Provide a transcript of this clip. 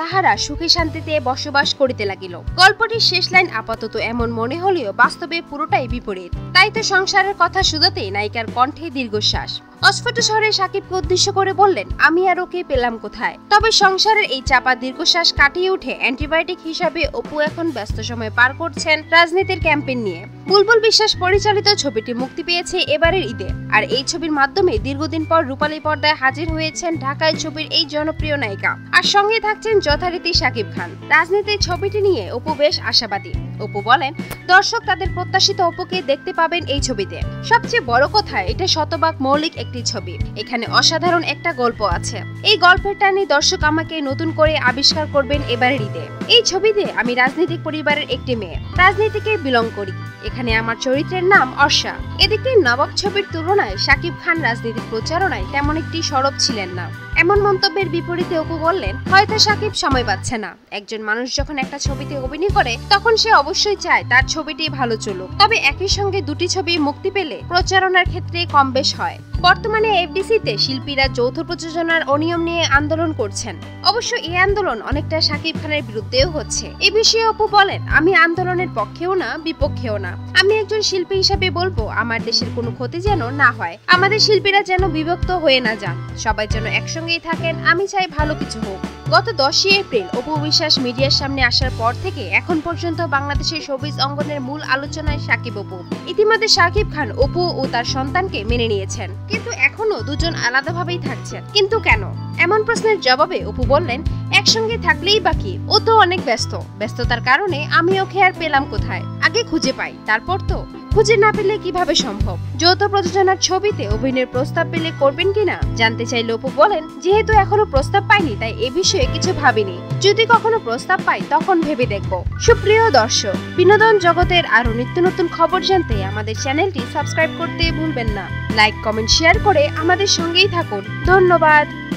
তাহারা সুখে শান্তিতে বসবাস করিতে লাগিল। গল্পটির শেষ লাইন আপাতত এমন মনে হলেও বাস্তবে পুরোটাই বিপরীত। তাই তো সংসারের কথা শুধাতেই নায়িকার কণ্ঠে দীর্ঘশ্বাস। অস্ফুট শহরে সাকিবকে উদ্দেশ্য করে বললেন, আমি আর ওকে পেলাম কোথায়? তবে সংসারের এই চাপা দীর্ঘশ্বাস কাটিয়ে উঠে অ্যান্টিবায়োটিক হিসাবে অপু এখন ব্যস্ত সময় পার করছেন রাজনীতির ক্যাম্পেইন নিয়ে। বুলবুল বিশ্বাস পরিচালিত ছবিটি মুক্তি পেয়েছে এবারের ঈদে, আর এই ছবির মাধ্যমে দীর্ঘদিন পর রূপালী পর্দায় হাজির হয়েছেন ঢাকায় ছবির এই জনপ্রিয় নায়িকা। আর সঙ্গে থাকছেন যথারীতি সাকিব খান। রাজনীতির ছবিটি নিয়ে অপু বেশ আশাবাদী। অপু বলেন, দর্শক তাদের প্রত্যাশিত অপুকে দেখতে পাবেন এই ছবিতে। সবচেয়ে বড় কথা, এটা শতভাগ মৌলিক একটি ছবি। এখানে অসাধারণ একটা গল্প আছে। এই গল্পের টানে দর্শক আমাকে নতুন করে আবিষ্কার করবেন এবারের ঈদে। এই ছবিতে আমি রাজনৈতিক পরিবারের একটি মেয়ে। রাজনীতিকে বিলং করি। এখানে আমার চরিত্রের নাম অর্ষা। এদিকে নবাব ছবির তুলনায় শাকিব খান রাজনীতির প্রচারণায় তেমন একটি সরব ছিলেন না। এমন মন্তব্যের বিপরীতে অপু বললেন, হয়তো সাকিব সময় পাচ্ছে না। একজন মানুষ যখন একটা ছবিতে অভিনয় করে, তখন সে অবশ্যই চায় তার ছবিটি ভালো চলুক। তবে একই সঙ্গে দুটি ছবি মুক্তি পেলে প্রচারণার ক্ষেত্রে কম বেশ হয়। বর্তমানে এফডিসিতে শিল্পীরা যৌথ প্রযোজনার অনিয়ম নিয়ে আন্দোলন করছেন। অবশ্য এই আন্দোলন অনেকটা সাকিব খানের বিরুদ্ধেও হচ্ছে। এ বিষয়ে অপু বলেন, আমি আন্দোলনের পক্ষেও না, বিপক্ষেও না। আমি একজন শিল্পী হিসাবে বলব, আমার দেশের কোনো ক্ষতি যেন না হয়। আমাদের শিল্পীরা যেন বিভক্ত হয়ে না যান। সবাই যেন একসঙ্গেই থাকেন, আমি চাই ভালো কিছু হোক। গত দশই এপ্রিল অপু বিশ্বাস মিডিয়ার সামনে আসার পর থেকে এখন পর্যন্ত বাংলাদেশের শোবিজ অঙ্গনের মূল আলোচনায় সাকিব অপু। ইতিমধ্যে সাকিব খান অপু ও তার সন্তানকে মেনে নিয়েছেন। কিন্তু এখনও দুজন আলাদাভাবেই থাকছেন। কিন্তু কেন? এমন প্রশ্নের জবাবে অপু বললেন একসঙ্গে থাকলেই বাকি ও তো অনেক ব্যস্ত। ব্যস্ততার কারণে আমি ওকে আর পেলাম কোথায়? আগে খুঁজে পাই। তারপর তো? খুঁজে না পেলে কীভাবে সম্ভব? যৌথ প্রযোজনার ছবিতে অভিনয়ের প্রস্তাব পেলে করবেন কিনা জানতে চাই লোপু বলেন, যেহেতু এখনও প্রস্তাব পাইনি, তাই এ বিষয়ে কিছু ভাবিনি। যদি কখনো প্রস্তাব পাই, তখন ভেবে দেখব। সুপ্রিয় দর্শক, বিনোদন জগতের আরও নিত্য নতুন খবর জানতে আমাদের চ্যানেলটি সাবস্ক্রাইব করতে ভুলবেন না। লাইক, কমেন্ট, শেয়ার করে আমাদের সঙ্গেই থাকুন। ধন্যবাদ।